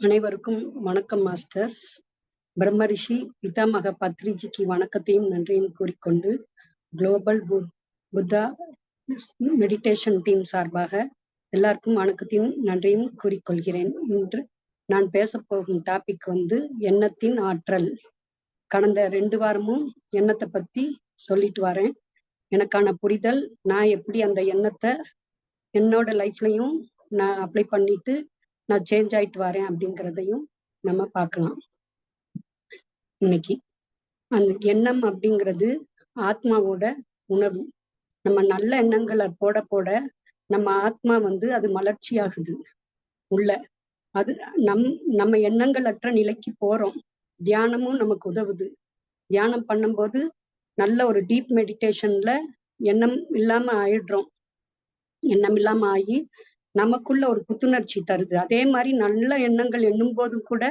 அனைவருக்கும் வணக்கம் மாஸ்டர்ஸ். பிரம்மரிஷி பிதாமக பத்ரிஜிக்கு வணக்கத்தையும் நன்றியும் கூறிக்கொண்டு குளோபல் புத்தா மெடிடேஷன் டீம் சார்பாக எல்லாருக்கும் வணக்கத்தையும் நன்றியும் கூறிக்கொள்கிறேன். இன்று நான் பேச போகும் டாபிக் வந்து எண்ணத்தின் ஆற்றல். கடந்த ரெண்டு வாரமும் எண்ணத்தை பத்தி சொல்லிட்டு வரேன். எனக்கான புரிதல் நான் எப்படி அந்த எண்ணத்தை என்னோட லைஃப்லையும் நான் அப்ளை பண்ணிட்டு நான் சேஞ்ச் ஆயிட்டு வரேன் அப்படிங்கிறதையும் நம்ம பார்க்கலாம். இன்னைக்கு அந்த எண்ணம் அப்படிங்கிறது ஆத்மாவோட உணவு நம்ம நல்ல எண்ணங்களை போட போட நம்ம ஆத்மா வந்து அது மலர்ச்சியாகுது. உள்ள அது நம் நம்ம எண்ணங்கள் அற்ற நிலைக்கு போறோம். தியானமும் நமக்கு உதவுது. தியானம் பண்ணும்போது நல்ல ஒரு டீப் மெடிடேஷன்ல எண்ணம் இல்லாம ஆயிடுறோம். எண்ணம் இல்லாம ஆகி நமக்குள்ள ஒரு புத்துணர்ச்சி தருது. அதே மாதிரி நல்ல எண்ணங்கள் எண்ணும் போது கூட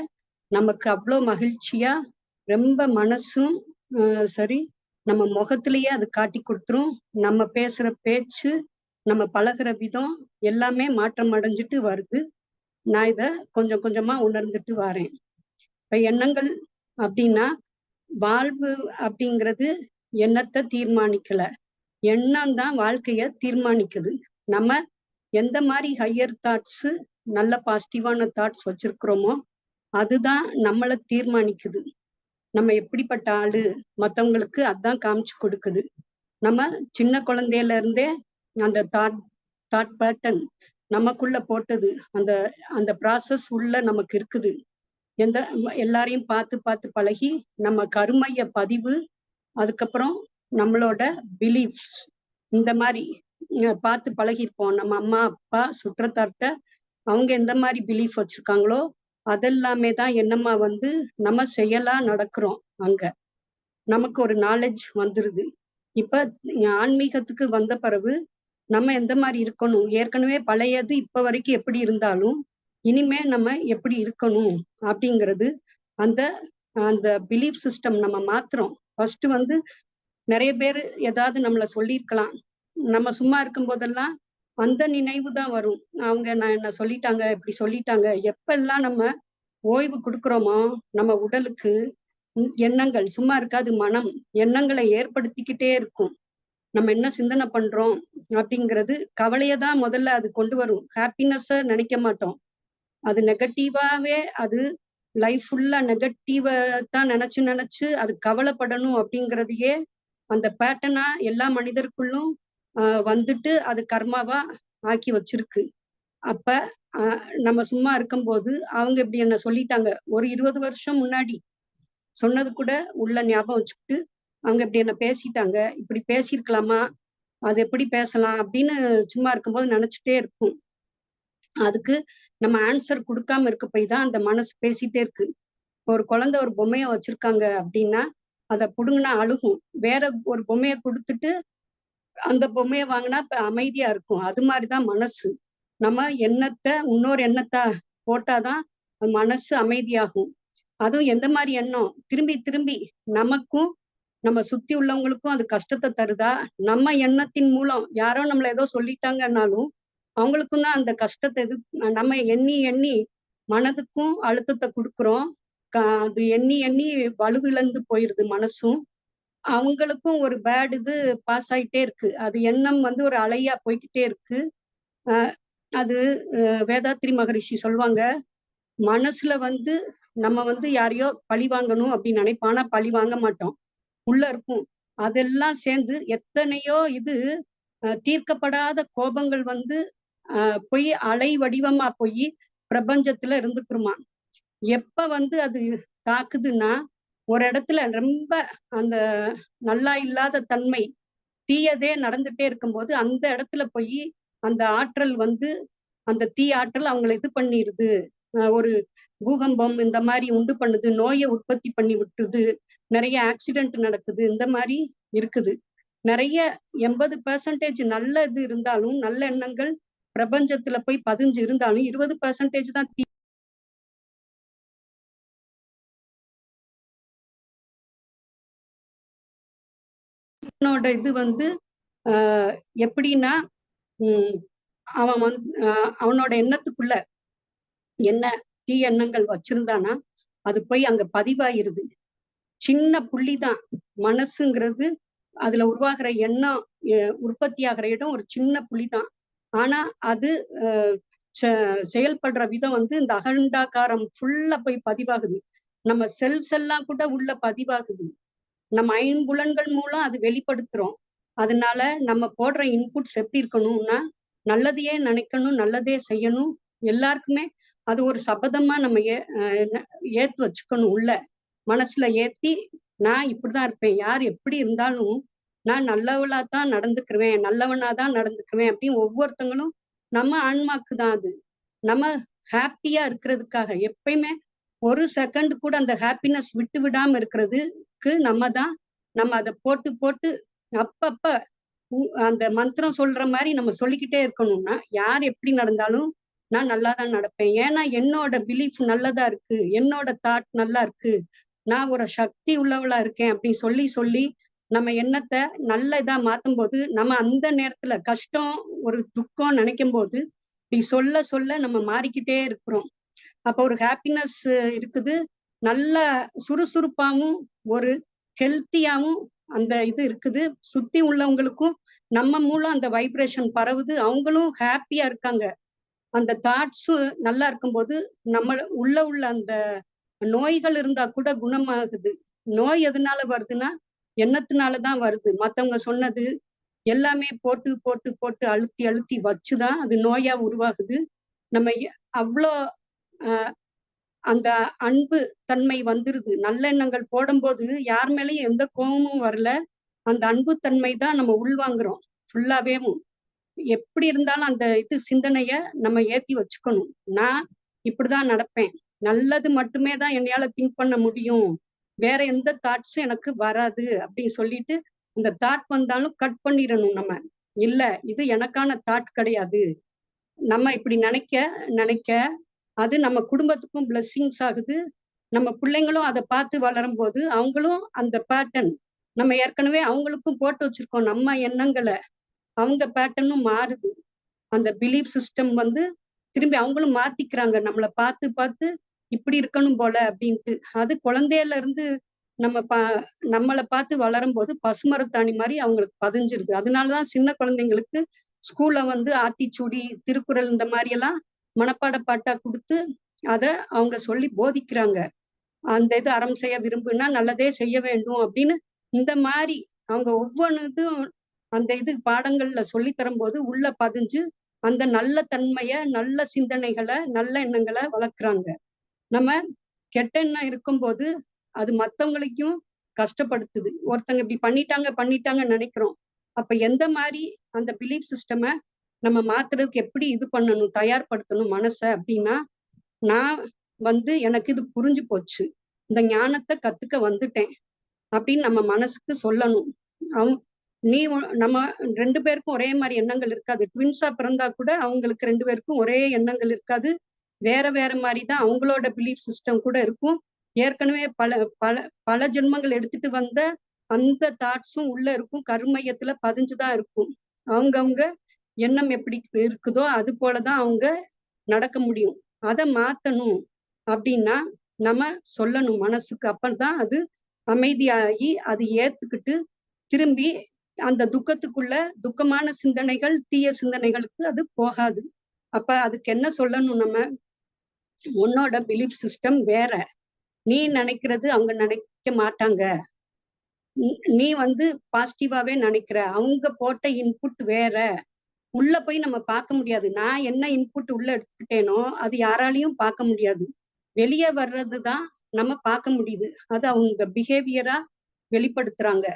நமக்கு அவ்வளோ மகிழ்ச்சியா ரொம்ப மனசும் சரி நம்ம முகத்திலேயே அது காட்டி கொடுத்துரும். நம்ம பேசுற பேச்சு நம்ம பழகிற விதம் எல்லாமே மாற்றம் அடைஞ்சிட்டு வருது. நான் இதை கொஞ்சம் கொஞ்சமா உணர்ந்துட்டு வரேன். இப்ப எண்ணங்கள் அப்படின்னா வாழ்வு அப்படிங்கிறது எண்ணத்தை தீர்மானிக்கல. எண்ணம் தான் வாழ்க்கைய தீர்மானிக்குது. நம்ம எந்த மாதிரி ஹையர் தாட்ஸ் நல்ல பாசிட்டிவான தாட்ஸ் வச்சிருக்கிறோமோ அதுதான் நம்மளை தீர்மானிக்குது. நம்ம எப்படிப்பட்ட ஆளு மத்தவங்களுக்கு அதான் காமிச்சு கொடுக்குது. நம்ம சின்ன குழந்தையில இருந்தே அந்த தாட் தாட் பேட்டர்ன் நமக்குள்ள போட்டது. அந்த அந்த ப்ராசஸ் உள்ள நமக்கு இருக்குது. எந்த எல்லாரையும் பார்த்து பார்த்து பழகி நம்ம கருமைய பதிவு அதுக்கப்புறம் நம்மளோட பிலீஃப்ஸ் இந்த மாதிரி பார்த்து பழகிருப்போம். நம்ம அம்மா அப்பா சுற்றத்தார்கிட்ட அவங்க எந்த மாதிரி பிலீஃப் வச்சிருக்காங்களோ அதெல்லாமே தான் என்னம்மா வந்து நம்ம செயலா நடக்கிறோம் அங்க. நமக்கு ஒரு நாலேஜ் வந்துருது. இப்ப ஆன்மீகத்துக்கு வந்த பிறகு நம்ம எந்த மாதிரி இருக்கணும்? ஏற்கனவே பழையது இப்ப வரைக்கும் எப்படி இருந்தாலும் இனிமே நம்ம எப்படி இருக்கணும் அப்படிங்கிறது அந்த அந்த பிலீஃப் சிஸ்டம் நம்ம மாத்துறோம். ஃபர்ஸ்ட் வந்து நிறைய பேர் ஏதாவது நம்மளை சொல்லியிருக்கலாம் நம்ம சும்மா இருக்கும் போதெல்லாம் அந்த நினைவு தான் வரும். அவங்க நான் என்ன சொல்லிட்டாங்க இப்படி சொல்லிட்டாங்க. எப்பெல்லாம் நம்ம ஓய்வு கொடுக்குறோமோ நம்ம உடலுக்கு எண்ணங்கள் சும்மா இருக்காது மனம் எண்ணங்களை ஏற்படுத்திக்கிட்டே இருக்கும். நம்ம என்ன சிந்தனை பண்றோம் அப்படிங்கிறது கவலையை தான் முதல்ல அது கொண்டு வரும். ஹாப்பினஸ்ஸ நினைக்க மாட்டோம். அது நெகட்டிவாவே அது லைஃப் ஃபுல்லா நெகட்டிவை தான் நினைச்சு நினைச்சு அது கவலைப்படணும் அப்படிங்கிறதையே அந்த பேட்டர்னா எல்லா மனிதருக்குள்ளும் வந்துட்டு அது கர்மாவா ஆக்கி வச்சிருக்கு. அப்ப நம்ம சும்மா இருக்கும்போது அவங்க இப்படி என்ன சொல்லிட்டாங்க. ஒரு இருபது வருஷம் முன்னாடி சொன்னது கூட உள்ள ஞாபகம் வச்சுக்கிட்டு அவங்க இப்படி என்ன பேசிட்டாங்க. இப்படி பேசியிருக்கலாமா? அது எப்படி பேசலாம்? அப்படின்னு சும்மா இருக்கும்போது நினைச்சிட்டே இருக்கும். அதுக்கு நம்ம ஆன்சர் கொடுக்காம இருக்க போய் தான் அந்த மனசு பேசிட்டே இருக்கு. ஒரு குழந்தை ஒரு பொம்மைய வச்சிருக்காங்க அப்படின்னா அதை புடுங்கினா அழுகும். வேற ஒரு பொம்மைய கொடுத்துட்டு அந்த பொம்மையை வாங்கினா இப்ப அமைதியா இருக்கும். அது மாதிரிதான் மனசு. நம்ம எண்ணத்தை இன்னொரு எண்ணத்தை போட்டாதான் மனசு அமைதியாகும். அதுவும் எந்த மாதிரி எண்ணம்? திரும்பி திரும்பி நமக்கும் நம்ம சுத்தி உள்ளவங்களுக்கும் அது கஷ்டத்தை தருதா? நம்ம எண்ணத்தின் மூலம் யாரோ நம்மள ஏதோ சொல்லிட்டாங்கன்னாலும் அவங்களுக்கும் தான் அந்த கஷ்டத்தை இது நம்ம எண்ணி எண்ணி மனதுக்கும் அழுத்தத்தை கொடுக்குறோம். அது எண்ணி எண்ணி வலுவிழந்து போயிருது மனசும். அவங்களுக்கும் ஒரு பேட் இது பாஸ் ஆயிட்டே இருக்கு. அது எண்ணம் வந்து ஒரு அலையா போய்கிட்டே இருக்கு. அது வேதாத்ரி மகரிஷி சொல்லுவாங்க மனசுல வந்து நம்ம வந்து யாரையோ பழி வாங்கணும் அப்படின்னு நினைப்போம். ஆனா பழி வாங்க மாட்டோம். உள்ள இருக்கும் அதெல்லாம் சேர்ந்து எத்தனையோ இது தீர்க்கப்படாத கோபங்கள் வந்து போய் அலை வடிவமா போய் பிரபஞ்சத்துல இருந்துக்குருமா. எப்ப வந்து அது தாக்குதுன்னா ஒரு இடத்துல ரொம்ப அந்த நல்லா இல்லாத தன்மை தீயதே நடந்துட்டே இருக்கும்போது அந்த இடத்துல போய் அந்த ஆற்றல் வந்து அந்த தீ ஆற்றல் அவங்களை இது பண்ணிடுது ஒரு பூகம்பம் இந்த மாதிரி உண்டு பண்ணுது நோயை உற்பத்தி பண்ணி விட்டுது நிறைய ஆக்சிடென்ட் நடக்குது இந்த மாதிரி இருக்குது. நிறைய எண்பது பெர்சன்டேஜ் நல்ல இது இருந்தாலும் நல்ல எண்ணங்கள் பிரபஞ்சத்துல போய் பதிஞ்சு இருந்தாலும் இருபது பெர்சன்டேஜ் தான் கிருஷ்ணோட இது வந்து ஆஹ் எப்படின்னா உம் அவன் வந் அவனோட எண்ணத்துக்குள்ள என்ன தீய எண்ணங்கள் வச்சிருந்தானா அது போய் அங்க பதிவாயிருது. சின்ன புள்ளிதான். மனசுங்கிறது அதுல உருவாகிற எண்ணம் அஹ் உற்பத்தி ஆகிற இடம் ஒரு சின்ன புள்ளிதான். ஆனா அது அஹ் செ- செயல்படுற விதம் வந்து இந்த அகண்டாக்காரம் ஃபுல்லா போய் பதிவாகுது. நம்ம செல்ஸ் எல்லாம் கூட உள்ள பதிவாகுது. நம்ம ஐம்புலன்கள் மூலம் அது வெளிப்படுத்துறோம். அதனால நம்ம போடுற இன்புட்ஸ் எப்படி இருக்கணும்னா நல்லதையே நினைக்கணும் நல்லதே செய்யணும் எல்லாருக்குமே அது ஒரு சபதமா நம்ம ஏ ஏத்து வச்சுக்கணும் உள்ள. மனசுல ஏத்தி நான் இப்படிதான் இருப்பேன் யார் எப்படி இருந்தாலும் நான் நல்லவளா தான் நடந்துக்குவேன் நல்லவனா தான் நடந்துக்குவேன் அப்படின்னு ஒவ்வொருத்தங்களும் நம்ம ஆன்மாக்கு தான் அது. நம்ம ஹாப்பியா இருக்கிறதுக்காக எப்பயுமே ஒரு செகண்ட் கூட அந்த ஹாப்பினஸ் விட்டு விடாம இருக்கிறது நம்ம தான் நம்ம அதை போட்டு போட்டு அப்பப்ப உ- அந்த மந்திரம் சொல்ற மாதிரி நம்ம சொல்லிக்கிட்டே இருக்கணும்னா யார் எப்படி நடந்தாலும் நான் நல்லா தான் நடப்பேன். ஏன்னா என்னோட பிலீஃப் நல்லதா இருக்கு என்னோட தாட் நல்லா இருக்கு நான் ஒரு சக்தி உள்ளவளா இருக்கேன் அப்படின்னு சொல்லி சொல்லி நம்ம எண்ணத்தை நல்ல இதா மாத்தும் போது நம்ம அந்த நேரத்துல கஷ்டம் ஒரு துக்கம் நினைக்கும் போது இப்படி சொல்ல சொல்ல நம்ம மாறிக்கிட்டே இருக்கிறோம். அப்ப ஒரு ஹாப்பினஸ் இருக்குது நல்ல சுறுசுறுப்பாவும் ஒரு ஹெல்த்தியாவும் அந்த இது இருக்குது. சுத்தி உள்ளவங்களுக்கும் நம்ம மூலம் அந்த வைப்ரேஷன் பரவுது. அவங்களும் ஹாப்பியா இருக்காங்க. அந்த தாட்ஸ் நல்லா இருக்கும்போது நம்ம உள்ள உள்ள அந்த நோய்கள் இருந்தா கூட குணமாகுது. நோய் எதனால வருதுன்னா எண்ணத்தினாலதான் வருது. மத்தவங்க சொன்னது எல்லாமே போட்டு போட்டு போட்டு அழுத்தி அழுத்தி வச்சுதான் அது நோயா உருவாகுது. நம்ம அவ்வளோ அந்த அன்பு தன்மை வந்துருது. நல்லெண்ணங்கள் போடும்போது யார் மேலயும் எந்த கோபமும் வரல. அந்த அன்பு தன்மை தான் நம்ம உள்வாங்குறோம். ஃபுல்லாவேவும் எப்படி இருந்தாலும் அந்த இது சிந்தனைய நம்ம ஏத்தி வச்சுக்கணும். நான் இப்படிதான் நடப்பேன். நல்லது மட்டுமே தான் என்னையால திங்க் பண்ண முடியும். வேற எந்த தாட்ஸும் எனக்கு வராது அப்படின்னு சொல்லிட்டு அந்த தாட் வந்தாலும் கட் பண்ணிடணும் நம்ம. இல்ல இது எனக்கான தாட் கிடையாது. நம்ம இப்படி நினைக்க நினைக்க அது நம்ம குடும்பத்துக்கும் பிளஸ்ஸிங்ஸ் ஆகுது. நம்ம பிள்ளைங்களும் அதை பார்த்து வளரும் போது அவங்களும் அந்த பேட்டர்ன் நம்ம ஏற்கனவே அவங்களுக்கும் போட்டு வச்சிருக்கோம். நம்ம எண்ணங்களை அவங்க பேட்டர்னும் மாறுது. அந்த பிலீஃப் சிஸ்டம் வந்து திரும்பி அவங்களும் மாத்திக்கிறாங்க. நம்மளை பார்த்து பார்த்து இப்படி இருக்கணும் போல அப்படின்ட்டு. அது குழந்தையில இருந்து நம்ம பா நம்மளை பார்த்து வளரும் போது பசுமரத்தாணி மாதிரி அவங்களுக்கு பதிஞ்சிருது. அதனாலதான் சின்ன குழந்தைங்களுக்கு ஸ்கூல்ல வந்து ஆத்திச்சூடி திருக்குறள் இந்த மாதிரி எல்லாம் மனப்பாட பாட்டா கொடுத்து அத அவங்க சொல்லி போதிக்கிறாங்க. அந்த இது அறம் செய்ய விரும்புனா நல்லதே செய்ய வேண்டும் அப்படின்னு இந்த மாதிரி அவங்க ஒவ்வொன்றுதும் அந்த இது பாடங்கள்ல சொல்லி தரும்போது உள்ள பதிஞ்சு அந்த நல்ல தன்மைய நல்ல சிந்தனைகளை நல்ல எண்ணங்களை வளர்க்குறாங்க. நம்ம கெட்ட எண்ணம் இருக்கும்போது அது மத்தவங்களையும் கஷ்டப்படுத்துது. ஒருத்தங்க இப்படி பண்ணிட்டாங்க பண்ணிட்டாங்கன்னு நினைக்கிறோம். அப்ப எந்த மாதிரி அந்த பிலீஃப் சிஸ்டம நம்ம மாத்துறதுக்கு எப்படி இது பண்ணணும் தயார்படுத்தணும் மனசை அப்படின்னா நான் வந்து எனக்கு இது புரிஞ்சு போச்சு. இந்த ஞானத்தை கத்துக்க வந்துட்டேன் அப்படின்னு நம்ம மனசுக்கு சொல்லணும். அவன் நீ நம்ம ரெண்டு பேருக்கும் ஒரே மாதிரி எண்ணங்கள் இருக்காது. ட்வின்ஸா பிறந்தா கூட அவங்களுக்கு ரெண்டு பேருக்கும் ஒரே எண்ணங்கள் இருக்காது. வேற வேற மாதிரி தான் அவங்களோட பிலீஃப் சிஸ்டம் கூட இருக்கும். ஏற்கனவே பல பல பல ஜென்மங்கள் எடுத்துட்டு வந்த அந்த தாட்ஸும் உள்ள இருக்கும். கருமையத்துல பதிஞ்சுதான் இருக்கும். அவங்கவுங்க எண்ணம் எப்படி இருக்குதோ அது போலதான் அவங்க நடக்க முடியும். அதை மாத்தணும் அப்படின்னா நம்ம சொல்லணும் மனசுக்கு. அப்பதான் அது அமைதியாகி அது ஏத்துக்கிட்டு திரும்பி அந்த துக்கத்துக்குள்ள துக்கமான சிந்தனைகள் தீய சிந்தனைகளுக்கு அது போகாது. அப்ப அதுக்கு என்ன சொல்லணும் நம்ம? உன்னோட பிலீஃப் சிஸ்டம் வேற. நீ நினைக்கிறது அவங்க நினைக்க மாட்டாங்க. நீ- நீ வந்து பாசிட்டிவாவே நினைக்கிற. அவங்க போட்ட இன்புட் வேற. உள்ள போய் நம்ம பார்க்க முடியாது. நான் என்ன இன்புட் உள்ள எடுத்துக்கிட்டேனோ அது யாராலையும் பார்க்க முடியாது. வெளியே வர்றதுதான் நம்ம பார்க்க முடியுது. அது அவங்க பிஹேவியரா வெளிப்படுத்துறாங்க.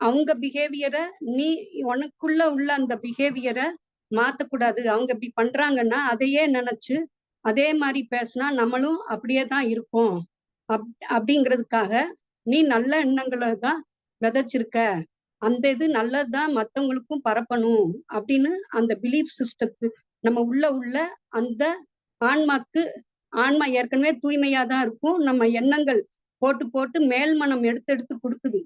அவங்க பிஹேவியரை நீ உனக்குள்ள உள்ள அந்த பிஹேவியரை மாத்தக்கூடாது. அவங்க இப்படி பண்றாங்கன்னா அதையே நினைச்சு அதே மாதிரி பேசினா நம்மளும் அப்படியே தான் இருப்போம். அப் அப்படிங்கிறதுக்காக நீ நல்ல எண்ணங்களை தான் விதைச்சிருக்க. அந்த இது நல்லதுதான் மத்தவங்களுக்கும் பரப்பணும் அப்படின்னு அந்த பிலீஃப் சிஸ்டத்து நம்ம உள்ள உள்ள அந்த ஆன்மாக்கு ஆன்மா ஏற்கனவே தூய்மையா தான் இருக்கும். நம்ம எண்ணங்கள் போட்டு போட்டு மேல்மனம் எடுத்து எடுத்து கொடுக்குது.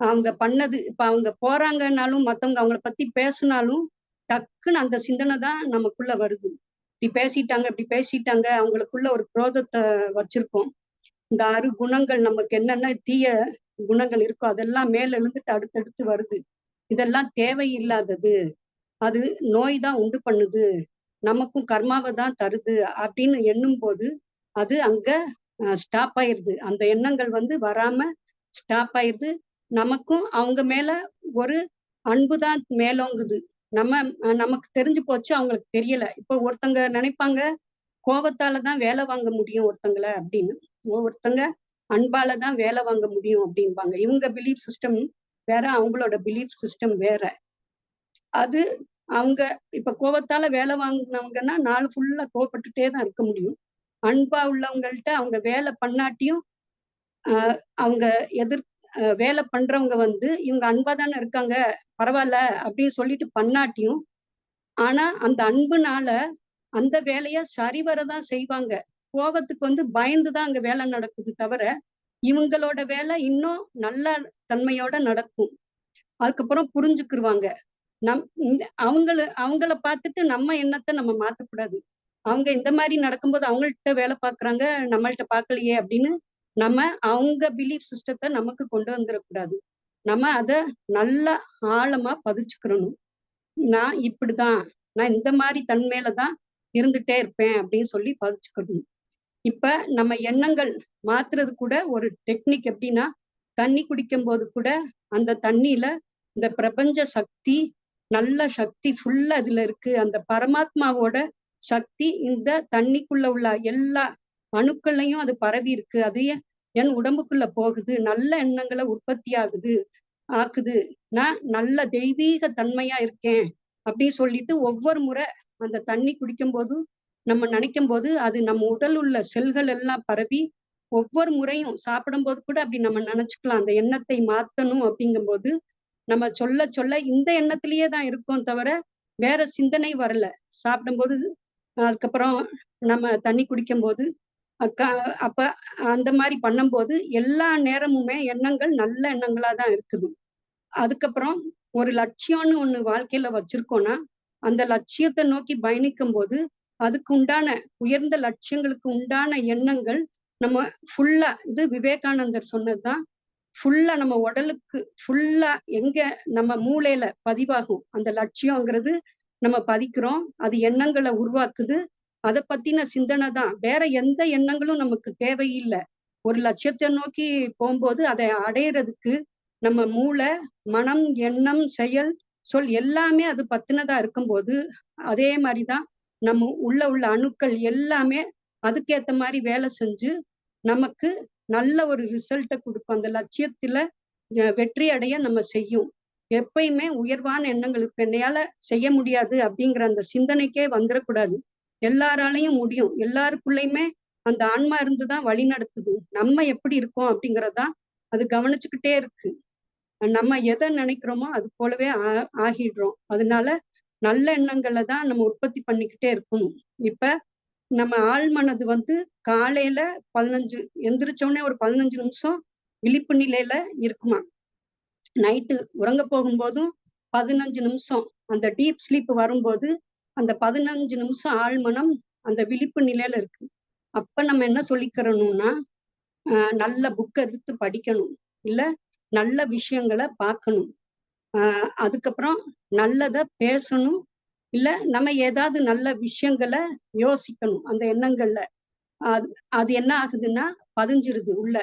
அவங்க பண்ணது இப்ப அவங்க போறாங்கன்னாலும் மத்தவங்க அவங்கள பத்தி பேசினாலும் டக்குன்னு அந்த சிந்தனை தான் நமக்குள்ள வருது. இப்படி பேசிட்டாங்க இப்படி பேசிட்டாங்க அவங்களுக்குள்ள ஒரு குரோதத்தை வச்சிருக்கோம். இந்த ஆறு குணங்கள் நமக்கு என்னென்ன தீய குணங்கள் இருக்கோ அதெல்லாம் மேல எழுந்துட்டு அடுத்தடுத்து வருது. இதெல்லாம் தேவையில்லாதது. அது நோய் தான் உண்டு பண்ணுது. நமக்கும் கர்மாவை தான் தருது அப்படின்னு எண்ணும் போது அது அங்க ஸ்டாப் ஆயிருது. அந்த எண்ணங்கள் வந்து வராம ஸ்டாப் ஆயிருது. நமக்கும் அவங்க மேல ஒரு அன்பு தான் மேலோங்குது. நம்ம நமக்கு தெரிஞ்சு போச்சு அவங்களுக்கு தெரியல. இப்போ ஒருத்தங்க நினைப்பாங்க கோபத்தால தான் வேலை வாங்க முடியும் ஒருத்தங்களை அப்படின்னு. ஒருத்தங்க அன்பால தான் வேலை வாங்க முடியும் அப்படிம்பாங்க. இவங்க பிலீஃப் சிஸ்டம் வேற அவங்களோட பிலீஃப் சிஸ்டம் வேற. அது அவங்க இப்ப கோபத்தால வேலை வாங்கினவங்கன்னா நாள் ஃபுல்லா கோபப்பட்டுட்டே தான் இருக்க முடியும். அன்பா உள்ளவங்கள்ட்ட அவங்க வேலை பண்ணாட்டியும் அவங்க எதிர் வேலை பண்றவங்க வந்து இவங்க அன்பா தானே இருக்காங்க பரவாயில்ல அப்படின்னு சொல்லிட்டு பண்ணாட்டியும் ஆனா அந்த அன்புனால அந்த வேலைய சரிவரதான் செய்வாங்க. கோபத்துக்கு வந்து பயந்துதான் அங்க வேலை நடக்குது தவிர இவங்களோட வேலை இன்னும் நல்ல தன்மையோட நடக்கும். அதுக்கப்புறம் புரிஞ்சுக்கிருவாங்க. நம் அவங்கள அவங்கள பார்த்துட்டு நம்ம எண்ணத்தை நம்ம மாத்தக்கூடாது. அவங்க இந்த மாதிரி நடக்கும்போது அவங்கள்ட்ட வேலை பார்க்குறாங்க நம்மள்ட்ட பார்க்கலையே அப்படின்னு நம்ம அவங்க பிலீஃப் சிஸ்டத்தை நமக்கு கொண்டு வந்துடக்கூடாது. நம்ம அத நல்ல ஆழமா பதிச்சுக்கிறணும் நான் இப்படிதான் நான் இந்த மாதிரி தன்மையில தான் இருந்துட்டே இருப்பேன் அப்படின்னு சொல்லி பதிச்சுக்கணும் இப்ப நம்ம எண்ணங்கள் மாத்துறது கூட ஒரு டெக்னிக் எப்படின்னா தண்ணி குடிக்கும் போது கூட அந்த தண்ணியில இந்த பிரபஞ்ச சக்தி நல்ல சக்தி ஃபுல்லா அதுல இருக்கு. அந்த பரமாத்மாவோட சக்தி இந்த தண்ணிக்குள்ள உள்ள எல்லா அணுக்கள்லையும் அது பரவி இருக்கு. அது என் உடம்புக்குள்ள போகுது நல்ல எண்ணங்களை உற்பத்தி ஆகுது ஆக்குது நான் நல்ல தெய்வீக தன்மையா இருக்கேன் அப்படின்னு சொல்லிட்டு ஒவ்வொரு முறை அந்த தண்ணி குடிக்கும் போதும் நம்ம நினைக்கும் போது அது நம்ம உடல் உள்ள செல்கள் எல்லாம் பரவி ஒவ்வொரு முறையும் சாப்பிடும் போது கூட அப்படி நம்ம நினைச்சுக்கலாம். அந்த எண்ணத்தை மாத்தணும் அப்படிங்கும்போது நம்ம சொல்ல சொல்ல இந்த எண்ணத்திலேயே தான் இருக்கோம் தவிர வேற சிந்தனை வரல. சாப்பிடும்போது அதுக்கப்புறம் நம்ம தண்ணி குடிக்கும் போது அக்கா அப்ப அந்த மாதிரி பண்ணும்போது எல்லா நேரமுமே எண்ணங்கள் நல்ல எண்ணங்களா தான் இருக்குது. அதுக்கப்புறம் ஒரு லட்சியம்னு ஒண்ணு வாழ்க்கையில வச்சிருக்கோம்னா அந்த லட்சியத்தை நோக்கி பயணிக்கும் போது அதுக்கு உண்டான உயர்ந்த லட்சியங்களுக்கு உண்டான எண்ணங்கள் நம்ம ஃபுல்லா இது விவேகானந்தர் சொன்னதுதான். ஃபுல்லா நம்ம உடலுக்கு ஃபுல்லா எங்க நம்ம மூளையில பதிவாகும். அந்த லட்சியங்கிறது நம்ம பதிக்கிறோம். அது எண்ணங்களை உருவாக்குது. அதை பத்தின சிந்தனை தான். வேற எந்த எண்ணங்களும் நமக்கு தேவையில்லை. ஒரு லட்சியத்தை நோக்கி போகும்போது அதை அடையிறதுக்கு நம்ம மூளை மனம் எண்ணம் செயல் சொல் எல்லாமே அது பத்தினதா இருக்கும்போது அதே மாதிரிதான் நம்ம உள்ள உள்ள அணுக்கள் எல்லாமே அதுக்கேத்த மாதிரி வேலை செஞ்சு நமக்கு நல்ல ஒரு ரிசல்ட்டை கொடுக்கும். அந்த லட்சியத்துல வெற்றி அடைய நம்ம செய்யும். எப்பயுமே உயர்வான எண்ணங்களுக்கு என்னையால செய்ய முடியாது அப்படிங்கிற அந்த சிந்தனைக்கே வந்துடக்கூடாது எல்லாராலையும் முடியும். எல்லாருக்குள்ளயுமே அந்த ஆன்மா இருந்துதான் வழி நடத்துது நம்ம எப்படி இருக்கோம் அப்படிங்கறதா அது கவனிச்சுக்கிட்டே இருக்கு. நம்ம எதை நினைக்கிறோமோ அது போலவே ஆகிடுறோம். அதனால நல்ல எண்ணங்களை தான் நம்ம உற்பத்தி பண்ணிக்கிட்டே இருக்கணும். இப்ப நம்ம ஆழ்மனது வந்து காலையில பதினஞ்சு எந்திரிச்சோடனே ஒரு பதினஞ்சு நிமிஷம் விழிப்பு நிலையில இருக்குமா? நைட்டு உறங்க போகும்போதும் பதினஞ்சு நிமிஷம். அந்த டீப் ஸ்லீப் வரும்போது அந்த பதினஞ்சு நிமிஷம் ஆழ்மனம் அந்த விழிப்பு நிலையில இருக்கு. அப்ப நம்ம என்ன சொல்லிக்கிறணும்னா நல்ல புக் எடுத்து படிக்கணும். இல்ல நல்ல விஷயங்களை பார்க்கணும். அதுக்கப்புறம் நல்லத பேசணும். இல்ல நம்ம ஏதாவது நல்ல விஷயங்களை யோசிக்கணும். அந்த எண்ணங்கள்ல. அது அது என்ன ஆகுதுன்னா பதிஞ்சிருது உள்ள.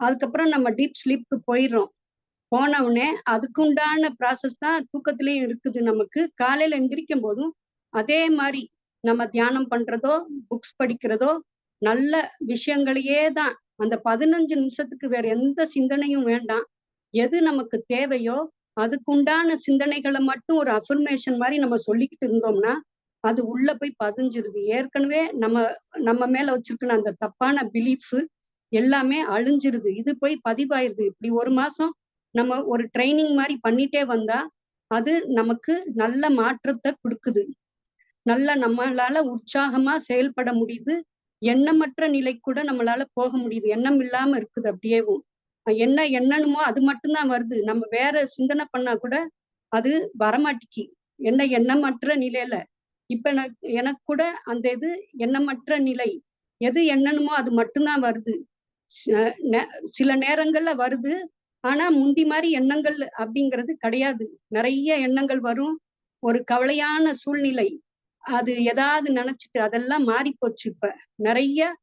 அதுக்கப்புறம் நம்ம டீப் ஸ்லீப்க்கு போயிடுறோம். போன உடனே அதுக்குண்டான ப்ராசஸ் தான் தூக்கத்திலையும் இருக்குது நமக்கு. காலையில எந்திரிக்கும் போதும் அதே மாதிரி நம்ம தியானம் பண்றதோ புக்ஸ் படிக்கிறதோ நல்ல விஷயங்களையே தான். அந்த பதினஞ்சு நிமிஷத்துக்கு வேற எந்த சிந்தனையும் வேண்டாம். எது நமக்கு தேவையோ அதுக்குண்டான சிந்தனைகளை மட்டும் ஒரு அஃபர்மேஷன் மாதிரி நம்ம சொல்லிக்கிட்டு இருந்தோம்னா அது உள்ள போய் பதிஞ்சிருது. ஏற்கனவே நம்ம நம்ம மேல வச்சிருக்கிற அந்த தப்பான பிலீஃப் எல்லாமே அழிஞ்சிருது. இது போய் பதிவாயிருது. இப்படி ஒரு மாசம் நம்ம ஒரு ட்ரைனிங் மாதிரி பண்ணிட்டே வந்தா அது நமக்கு நல்ல மாற்றத்தை கொடுக்குது. நல்ல நம்மளால உற்சாகமா செயல்பட முடியுது. எண்ணமற்ற நிலை கூட நம்மளால போக முடியுது. எண்ணம் இல்லாம இருக்குது அப்படியேவும். என்ன என்னன்னுமோ அது மட்டும்தான் வருது. நம்ம வேற சிந்தனை பண்ணா கூட அது வரமாட்டிக்கு. என்ன எண்ணமற்ற நிலையில. இப்ப எனக்கு எனக்கு கூட அந்த இது எண்ணமற்ற நிலை. எது என்னனுமோ அது மட்டும்தான் வருது. நெ- சில நேரங்கள்ல வருது. ஆனா முந்தி மாதிரி எண்ணங்கள் அப்படிங்கிறது கிடையாது. நிறைய எண்ணங்கள் வரும். ஒரு கவலையான சூழ்நிலை. அது எதாவது நினைச்சிட்டு அதெல்லாம் மாறி போச்சு இப்ப. நிறைய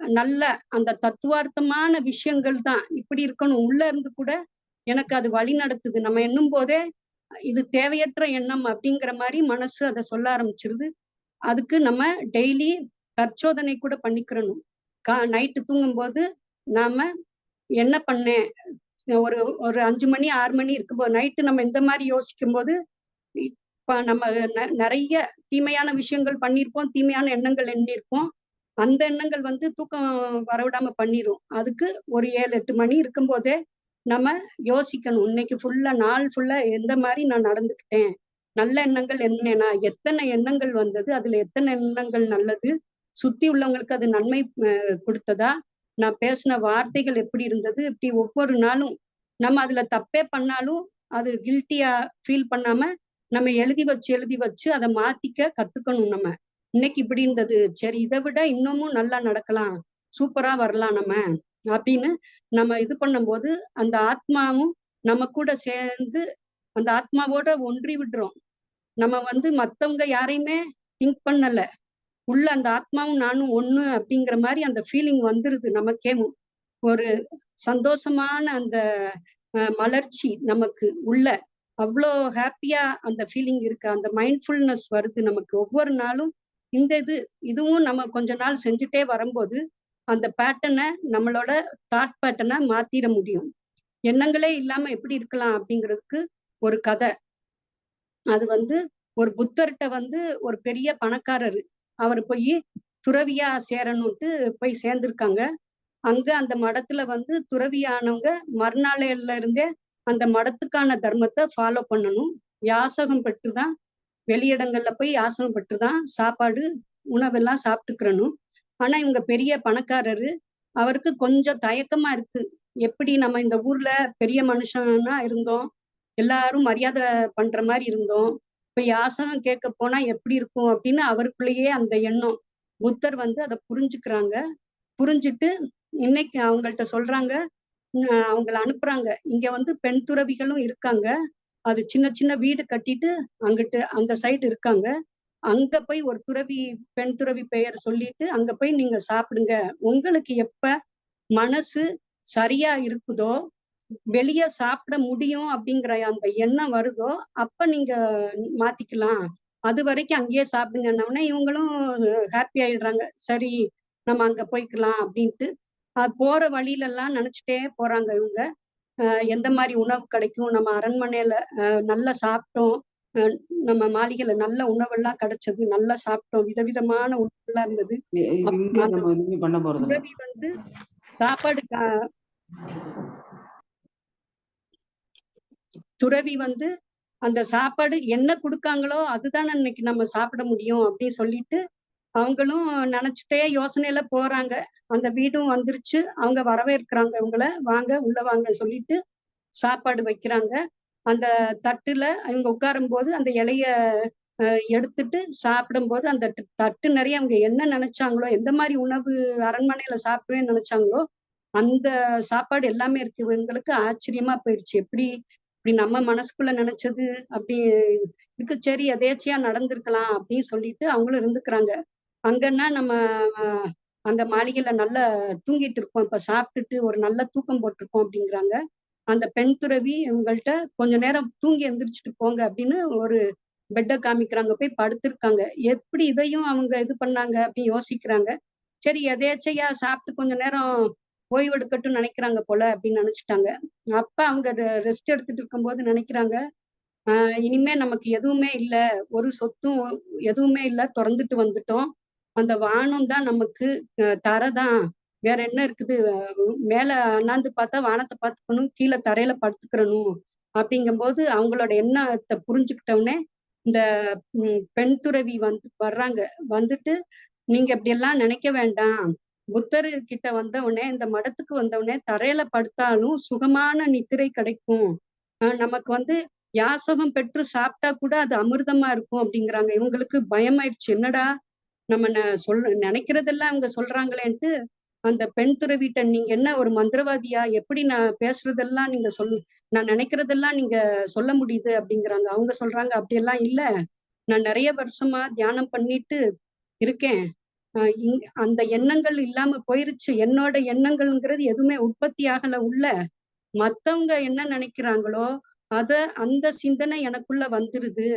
நல்ல அந்த தத்துவார்த்தமான விஷயங்கள் தான் இப்படி இருக்கணும். உள்ள இருந்து கூட எனக்கு அது வழி நடத்துது. நம்ம எண்ணும் போதே இது தேவையற்ற எண்ணம் அப்படிங்கிற மாதிரி மனசு அதை சொல்ல ஆரம்பிச்சிருது. அதுக்கு நம்ம டெய்லி தற்சோதனை கூட பண்ணிக்கிறணும். கா நைட்டு தூங்கும்போது நாம என்ன பண்ணேன்? ஒரு ஒரு அஞ்சு மணி ஆறு மணி இருக்கும்போது நைட்டு நம்ம இந்த மாதிரி யோசிக்கும் போது இப்ப நம்ம ந- நிறைய தீமையான விஷயங்கள் பண்ணியிருப்போம் தீமையான எண்ணங்கள் எண்ணிருப்போம் அந்த எண்ணங்கள் வந்து தூக்கம் வரவிடாம பண்ணிடும் அதுக்கு ஒரு ஏழு எட்டு மணி இருக்கும்போதே நம்ம யோசிக்கணும். இன்னைக்கு ஃபுல்லா நாள் ஃபுல்லா எந்த மாதிரி நான் நடந்துக்கிட்டேன்? நல்ல எண்ணங்கள் என்னன்னா எத்தனை எண்ணங்கள் வந்தது? அதுல எத்தனை எண்ணங்கள் நல்லது? சுத்தி உள்ளவங்களுக்கு அது நன்மை கொடுத்ததா? நான் பேசின வார்த்தைகள் எப்படி இருந்தது? இப்படி ஒவ்வொரு நாளும் நம்ம அதுல தப்பே பண்ணாலும் அது கில்ட்டியா ஃபீல் பண்ணாம நம்ம எழுதி வச்சு எழுதி வச்சு அதை மாத்திக்க கத்துக்கணும் நம்ம. இன்னைக்கு இப்படி இருந்தது. சரி இதை விட இன்னமும் நல்லா நடக்கலாம். சூப்பரா வரலாம் நம்ம அப்படின்னு நம்ம இது பண்ணும்போது அந்த ஆத்மாவும் நம்ம கூட சேர்ந்து அந்த ஆத்மாவோட ஒன்றி விடுறோம். நம்ம வந்து மத்தவங்க யாரையுமே திங்க் பண்ணல. உள்ள அந்த ஆத்மாவும் நானும் ஒண்ணு அப்படிங்கிற மாதிரி அந்த ஃபீலிங் வந்துருது நமக்கே. ஒரு சந்தோஷமான அந்த மலர்ச்சி நமக்கு உள்ள. அவ்வளோ ஹாப்பியா அந்த ஃபீலிங் இருக்கு. அந்த மைண்ட்ஃபுல்னஸ் வருது நமக்கு. ஒவ்வொரு நாளும் இந்த இது இதுவும் நம்ம கொஞ்ச நாள் செஞ்சுட்டே வரும்போது அந்த பேட்டர்னை நம்மளோட தாட் பேட்டர்னை மாத்திர முடியும். எண்ணங்களே இல்லாம எப்படி இருக்கலாம் அப்படிங்கிறதுக்கு ஒரு கதை. அது வந்து ஒரு புத்தர்கிட்ட வந்து ஒரு பெரிய பணக்காரரு அவர் போய் துறவியா சேரணும்ட்டு போய் சேர்ந்திருக்காங்க. அங்க அந்த மடத்துல வந்து துறவியானவங்க மறுநாளையில இருந்தே அந்த மடத்துக்கான தர்மத்தை ஃபாலோ பண்ணணும். யாசகம் பெற்றுதான் வெளியிடங்கள்ல போய் யாசகம் தான் சாப்பாடு உணவெல்லாம் சாப்பிட்டுக்கிறணும். ஆனா இவங்க பெரிய பணக்காரரு. அவருக்கு கொஞ்சம் தயக்கமா இருக்கு. எப்படி நம்ம இந்த ஊர்ல பெரிய மனுஷனா இருந்தோம் எல்லாரும் மரியாதை பண்ற மாதிரி இருந்தோம் இப்ப யாசகம் கேட்க போனா எப்படி இருக்கும் அப்படின்னு அவருக்குள்ளேயே அந்த எண்ணம். புத்தர் வந்து அதை புரிஞ்சுக்கிறாங்க. புரிஞ்சுட்டு இன்னைக்கு அவங்கள்ட்ட சொல்றாங்க அவங்கள அனுப்புறாங்க. இங்க வந்து பெண் துறவிகளும் இருக்காங்க. அது சின்ன சின்ன வீடு கட்டிட்டு அங்கிட்டு அந்த சைடு இருக்காங்க. அங்க போய் ஒரு துறவி பெண் துறவி பெயர் சொல்லிட்டு அங்க போய் நீங்க சாப்பிடுங்க. உங்களுக்கு எப்ப மனசு சரியா இருக்குதோ வெளிய சாப்பிட முடியும் அப்படிங்கிற அந்த எண்ணம் வருதோ அப்ப நீங்க மாத்திக்கலாம். அது வரைக்கும் அங்கேயே சாப்பிடுங்கன்னொடனே இவங்களும் ஹாப்பி ஆயிடுறாங்க. சரி நம்ம அங்க போய்க்கலாம் அப்படின்ட்டு. போற வழியிலெல்லாம் நினைச்சிட்டே போறாங்க இவங்க. எந்த மாதிரி உணவு கிடைக்கும்? நம்ம அரண்மனையில நல்லா சாப்பிட்டோம். அஹ் நம்ம மாளிகையில நல்ல உணவெல்லாம் கிடைச்சது. நல்லா சாப்பிட்டோம். விதவிதமான உணவெல்லாம் இருந்தது. இ- இ- இங்க நம்ம எதுவுமே பண்ண போறது இல்ல. துறவி வந்து சாப்பாடு துறவி வந்து அந்த சாப்பாடு என்ன கொடுக்காங்களோ அதுதான் இன்னைக்கு நம்ம சாப்பிட முடியும் அப்படின்னு சொல்லிட்டு அவங்களும் நினைச்சிட்டே யோசனையில போறாங்க. அந்த வீடும் வந்துருச்சு. அவங்க வரவேற்கிறாங்க இவங்கள. வாங்க உள்ள வாங்க சொல்லிட்டு சாப்பாடு வைக்கிறாங்க. அந்த தட்டுல அவங்க உட்காரும் போது அந்த இலைய எடுத்துட்டு சாப்பிடும்போது அந்த தட்டு நிறைய அவங்க என்ன நினைச்சாங்களோ எந்த மாதிரி உணவு அரண்மனையில சாப்பிடுவேன்னு நினைச்சாங்களோ அந்த சாப்பாடு எல்லாமே இருக்கு. இவங்களுக்கு ஆச்சரியமா போயிருச்சு. எப்படி இப்படி நம்ம மனசுக்குள்ள நினைச்சது அப்படி இருக்கு. சரி எதேச்சியா நடந்திருக்கலாம் அப்படின்னு சொல்லிட்டு அவங்களும் இருந்துக்கிறாங்க. அங்கன்னா நம்ம அந்த அங்க மாளிகையில நல்லா தூங்கிட்டு இருக்கோம் இப்ப சாப்பிட்டுட்டு ஒரு நல்ல தூக்கம் போட்டிருக்கோம் அப்படிங்கிறாங்க. அந்த பெண் துறவி இவங்கள்ட்ட கொஞ்ச நேரம் தூங்கி எந்திரிச்சிட்டு போங்க அப்படின்னு ஒரு பெட்டை காமிக்கிறாங்க. போய் படுத்திருக்காங்க. எப்படி இதையும் அவங்க இது பண்ணாங்க அப்படின்னு யோசிக்கிறாங்க. சரி எதேச்சையா சாப்பிட்டு கொஞ்ச நேரம் ஓய்வு எடுக்கட்டும் நினைக்கிறாங்க போல அப்படின்னு நினைச்சிட்டாங்க. அப்ப அவங்க ரெஸ்ட் எடுத்துட்டு இருக்கும்போது நினைக்கிறாங்க ஆஹ் இனிமே நமக்கு எதுவுமே இல்ல. ஒரு சொத்தும் எதுவுமே இல்ல. திறந்துட்டு வந்துட்டோம். அந்த வானம் தான் நமக்கு தரதான் தரைதான். வேற என்ன இருக்குது? மேல அண்ணாந்து பார்த்தா வானத்தை பார்த்துக்கணும் கீழே தரையில படுத்துக்கிறணும். அப்படிங்கும்போது அவங்களோட எண்ணத்தை புரிஞ்சுக்கிட்டவுடனே இந்த பெண் துறவி வந்து வர்றாங்க. வந்துட்டு நீங்க இப்படி எல்லாம் நினைக்க வேண்டாம். புத்தர் கிட்ட வந்த உடனே இந்த மடத்துக்கு வந்த உடனே தரையில படுத்தாலும் சுகமான நித்திரை கிடைக்கும். நமக்கு வந்து யாசகம் பெற்று சாப்பிட்டா கூட அது அமிர்தமா இருக்கும் அப்படிங்கிறாங்க. இவங்களுக்கு பயமாயிடுச்சு. என்னடா? நம்ம சொல் நினைக்கிறதெல்லாம் அவங்க சொல்றாங்களேன்ட்டு அந்த பெண் துறவிட்ட நீங்க என்ன ஒரு மந்திரவாதியா? எப்படி நான் பேசுறதெல்லாம் நீங்க சொல் நான் நினைக்கிறதெல்லாம் நீங்க சொல்ல முடியுது அப்படிங்கிறாங்க. அவங்க சொல்றாங்க அப்படியெல்லாம் இல்ல. நான் நிறைய வருஷமா தியானம் பண்ணிட்டு இருக்கேன். அந்த எண்ணங்கள் இல்லாம போயிருச்சு. என்னோட எண்ணங்கள்ங்கிறது எதுவுமே உற்பத்தி ஆகல உள்ள. மத்தவங்க என்ன நினைக்கிறாங்களோ அத அந்த சிந்தனை எனக்குள்ள வந்துருது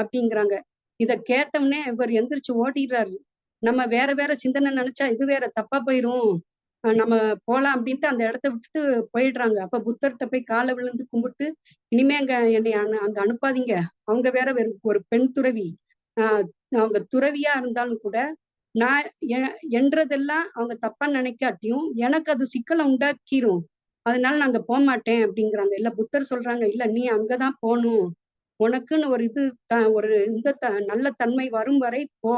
அப்படிங்கிறாங்க. இத கேட்டவுடனே இவர் எந்திரிச்சு ஓடிடுறாரு. நம்ம வேற வேற சிந்தனை நினைச்சா இது வேற தப்பா போயிரும். நம்ம போலாம் அப்படின்ட்டு அந்த இடத்த விட்டுட்டு போயிடுறாங்க. அப்ப புத்தர்கிட்ட போய் காலை விழுந்து கும்பிட்டு இனிமே அங்க என்னை அனு- அங்க அனுப்பாதீங்க. அவங்க வேற ஒரு ஒரு பெண் துறவி. ஆஹ் அவங்க துறவியா இருந்தாலும் கூட நான் எ- என்றதெல்லாம் அவங்க தப்பா நினைக்காட்டியும் எனக்கு அது சிக்கலை உண்டாக்கிரும். அதனால நாங்க போக மாட்டேன் அப்படிங்கிறாங்க இல்ல புத்தர் சொல்றாங்க இல்ல நீ அங்கதான் போகணும். உனக்குன்னு ஒரு இது த- ஒரு இந்த த நல்ல தன்மை வரும் வரை போ.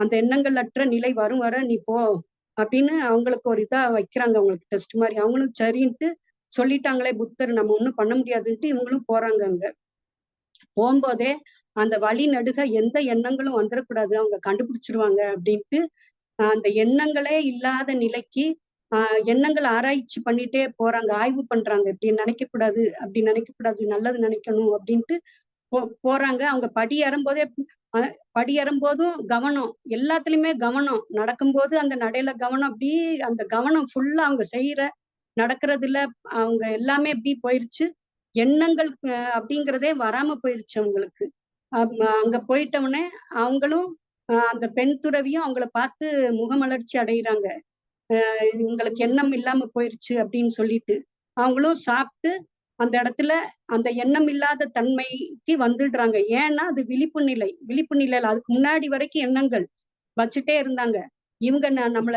அந்த எண்ணங்கள் அற்ற நிலை வரும் வரை நீ போ. அப்படின்னு அவங்களுக்கு ஒரு இதா வைக்கிறாங்க அவங்களுக்கு டெஸ்ட் மாதிரி. அவங்களும் சரின்ட்டு சொல்லிட்டாங்களே புத்தர் நம்ம ஒண்ணும் பண்ண முடியாதுன்ட்டு இவங்களும் போறாங்க அங்க. போகும்போதே அந்த வழி நடுக எந்த எண்ணங்களும் வந்துடக்கூடாது அவங்க கண்டுபிடிச்சிருவாங்க அப்படின்ட்டு அந்த எண்ணங்களே இல்லாத நிலைக்கு ஆஹ் எண்ணங்கள் ஆராய்ச்சி பண்ணிட்டே போறாங்க. ஆய்வு பண்றாங்க. இப்படி நினைக்க கூடாது அப்படி நினைக்க கூடாது நல்லது நினைக்கணும் அப்படின்ட்டு போறாங்க. அவங்க படி ஏறும்போதே அஹ் படி ஏறும்போதும் கவனம் எல்லாத்துலயுமே கவனம். நடக்கும்போது அந்த நடையில கவனம் அப்படி அந்த கவனம் ஃபுல்லா அவங்க செய்யற நடக்கிறதுல அவங்க எல்லாமே இப்படி போயிருச்சு. எண்ணங்கள் அப்படிங்கிறதே வராம போயிருச்சு அவங்களுக்கு. அங்க போயிட்டவுடனே அவங்களும் அந்த பெண் துறவியும் அவங்கள பார்த்து முகமலர்ச்சி அடைகிறாங்க அஹ் உங்களுக்கு எண்ணம் இல்லாம போயிருச்சு அப்படின்னு சொல்லிட்டு அவங்களும் சாப்பிட்டு அந்த இடத்துல அந்த எண்ணம் இல்லாத தன்மைக்கு வந்துடுறாங்க. ஏன்னா அது விழிப்பு நிலை. விழிப்பு நிலையில அதுக்கு முன்னாடி வரைக்கும் எண்ணங்கள் வச்சுட்டே இருந்தாங்க. இவங்க ந- நம்மள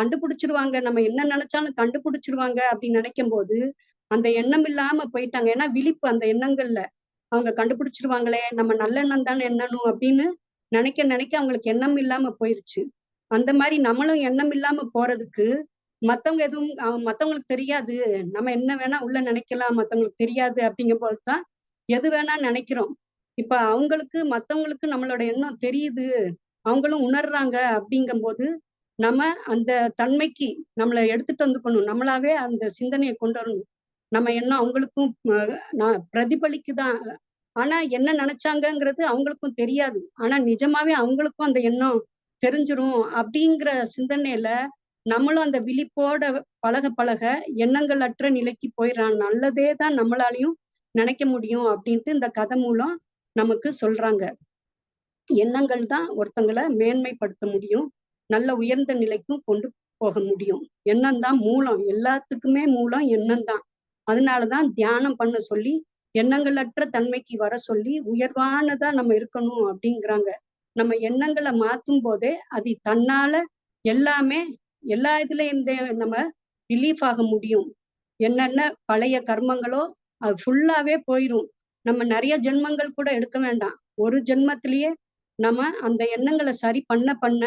கண்டுபிடிச்சிருவாங்க. நம்ம என்ன நினைச்சாலும் கண்டுபிடிச்சிருவாங்க அப்படின்னு நினைக்கும் போது அந்த எண்ணம் இல்லாம போயிட்டாங்க. ஏன்னா விழிப்பு அந்த எண்ணங்கள்ல. அவங்க கண்டுபிடிச்சிருவாங்களே நம்ம நல்லெண்ணம் தானே எண்ணணும் அப்படின்னு நினைக்க நினைக்க அவங்களுக்கு எண்ணம் இல்லாம போயிருச்சு. அந்த மாதிரி நம்மளும் எண்ணம் இல்லாம போறதுக்கு மத்தவங்க எதுவும் மத்தவங்களுக்கு தெரியாது. நம்ம என்ன வேணா உள்ள நினைக்கலாம் மத்தவங்களுக்கு தெரியாது அப்படிங்கும் போதுதான் எது வேணா நினைக்கிறோம். இப்ப அவங்களுக்கு மத்தவங்களுக்கு நம்மளோட எண்ணம் தெரியுது அவங்களும் உணர்றாங்க அப்படிங்கும்போது நம்ம அந்த தன்மைக்கு நம்மளை எடுத்துட்டு வந்துக்கணும். நம்மளாவே அந்த சிந்தனையை கொண்டு வரணும். நம்ம எண்ணம் அவங்களுக்கும் நான் பிரதிபலிக்குதான் ஆனா என்ன நினைச்சாங்கங்கிறது அவங்களுக்கும் தெரியாது. ஆனா நிஜமாவே அவங்களுக்கும் அந்த எண்ணம் தெரிஞ்சிரும் அப்படிங்கிற சிந்தனையில நம்மளும் அந்த விழிப்போட பழக பழக எண்ணங்கள் அற்ற நிலைக்கு போயிடறான். நல்லதே தான் நம்மளாலையும் நினைக்க முடியும் அப்படின்ட்டு இந்த கதை மூலம் நமக்கு சொல்றாங்க. எண்ணங்கள் தான் ஒருத்தங்களை மேன்மைப்படுத்த முடியும். நல்ல உயர்ந்த நிலைக்கும் கொண்டு போக முடியும். எண்ணம் தான் மூலம் எல்லாத்துக்குமே மூலம் எண்ணம் தான். அதனாலதான் தியானம் பண்ண சொல்லி எண்ணங்களற்ற தன்மைக்கு வர சொல்லி உயர்வானதா நம்ம இருக்கணும் அப்படிங்கிறாங்க. நம்ம எண்ணங்களை மாத்தும் போதே அது தன்னால எல்லாமே எல்லா இதுலயும் நம்ம ரிலீஃப் ஆக முடியும். என்னென்ன பழைய கர்மங்களோ அது ஃபுல்லாவே போயிரும். நம்ம நிறைய ஜென்மங்கள் கூட எடுக்க வேண்டாம். ஒரு ஜென்மத்திலேயே நம்ம அந்த எண்ணங்களை சரி பண்ண பண்ண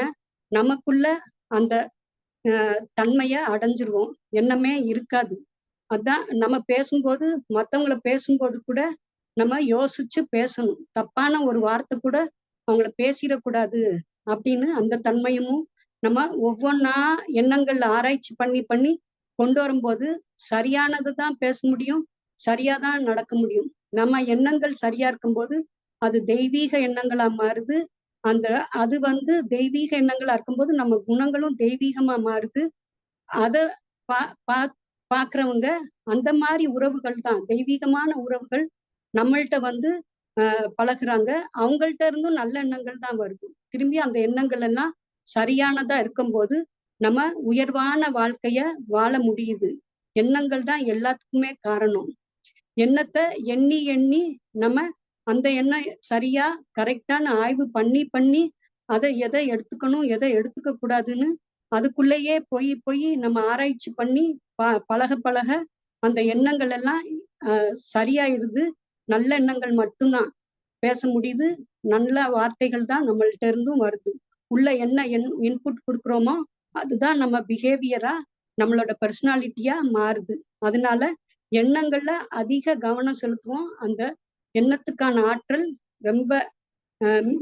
நமக்குள்ள அந்த அஹ், தன்மைய அடைஞ்சிருவோம். எண்ணமே இருக்காது. அதான் நம்ம பேசும்போது மத்தவங்கள பேசும்போது கூட நம்ம யோசிச்சு பேசணும். தப்பான ஒரு வார்த்தை கூட அவங்கள பேசிடக்கூடாது அப்படின்னு அந்த தன்மையும் நம்ம ஒவ்வொன்றா எண்ணங்கள் ஆராய்ச்சி பண்ணி பண்ணி கொண்டு வரும்போது சரியானது தான் பேச முடியும் சரியாதான் நடக்க முடியும். நம்ம எண்ணங்கள் சரியா இருக்கும்போது அது தெய்வீக எண்ணங்களா மாறுது. அந்த அது வந்து தெய்வீக எண்ணங்களா இருக்கும்போது நம்ம குணங்களும் தெய்வீகமா மாறுது. அத பா பா பாக்குறவங்க அந்த மாதிரி உறவுகள் தான் தெய்வீகமான உறவுகள் நம்மள்ட்ட வந்து பழகுறாங்க. அவங்கள்ட்ட இருந்தும் நல்ல எண்ணங்கள் தான் வருது. திரும்பி அந்த எண்ணங்கள் எல்லாம் சரியானதா இருக்கும்போது நம்ம உயர்வான வாழ்க்கைய வாழ முடியுது. எண்ணங்கள் தான் எல்லாத்துக்குமே காரணம். எண்ணத்தை எண்ணி எண்ணி நம்ம அந்த எண்ணம் சரியா கரெக்டான ஆய்வு பண்ணி பண்ணி அதை எதை எடுத்துக்கணும் எதை எடுத்துக்க கூடாதுன்னு அதுக்குள்ளேயே போய் போய் நம்ம ஆராய்ச்சி பண்ணி ப பழக பழக அந்த எண்ணங்கள் எல்லாம் ஆஹ் சரியாயிடுது. நல்ல எண்ணங்கள் மட்டும்தான். பேச முடியுது. நல்ல வார்த்தைகள் தான் நம்மள்ட்ட இருந்தும் வருது. உள்ள என்ன இன்புட் கொடுக்குறோமோ அதுதான் நம்ம பிஹேவியரா நம்மளோட பர்சனாலிட்டியா மாறுது. அதனால எண்ணங்கள்ல அதிக கவனம் செலுத்துவோம். அந்த எண்ணத்துக்கான ஆற்றல் ரொம்ப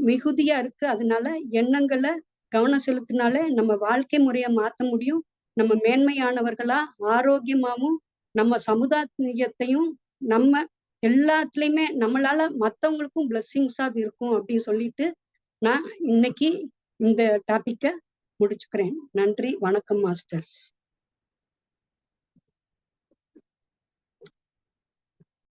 மிகுதியா இருக்கு. அதனால எண்ணங்களை கவனம் செலுத்தினாலே நம்ம வாழ்க்கை முறைய மாற்ற முடியும். நம்ம மேன்மையானவர்களா ஆரோக்கியமாவும் நம்ம சமுதாயத்தையும் நம்ம எல்லாத்துலயுமே நம்மளால மத்தவங்களுக்கும் பிளஸ்ஸிங்ஸா அது இருக்கும் அப்படின்னு சொல்லிட்டு நான் இன்னைக்கு இந்த டாபிக்க முடிச்சுக்கிறேன். நன்றி வணக்கம் மாஸ்டர்ஸ்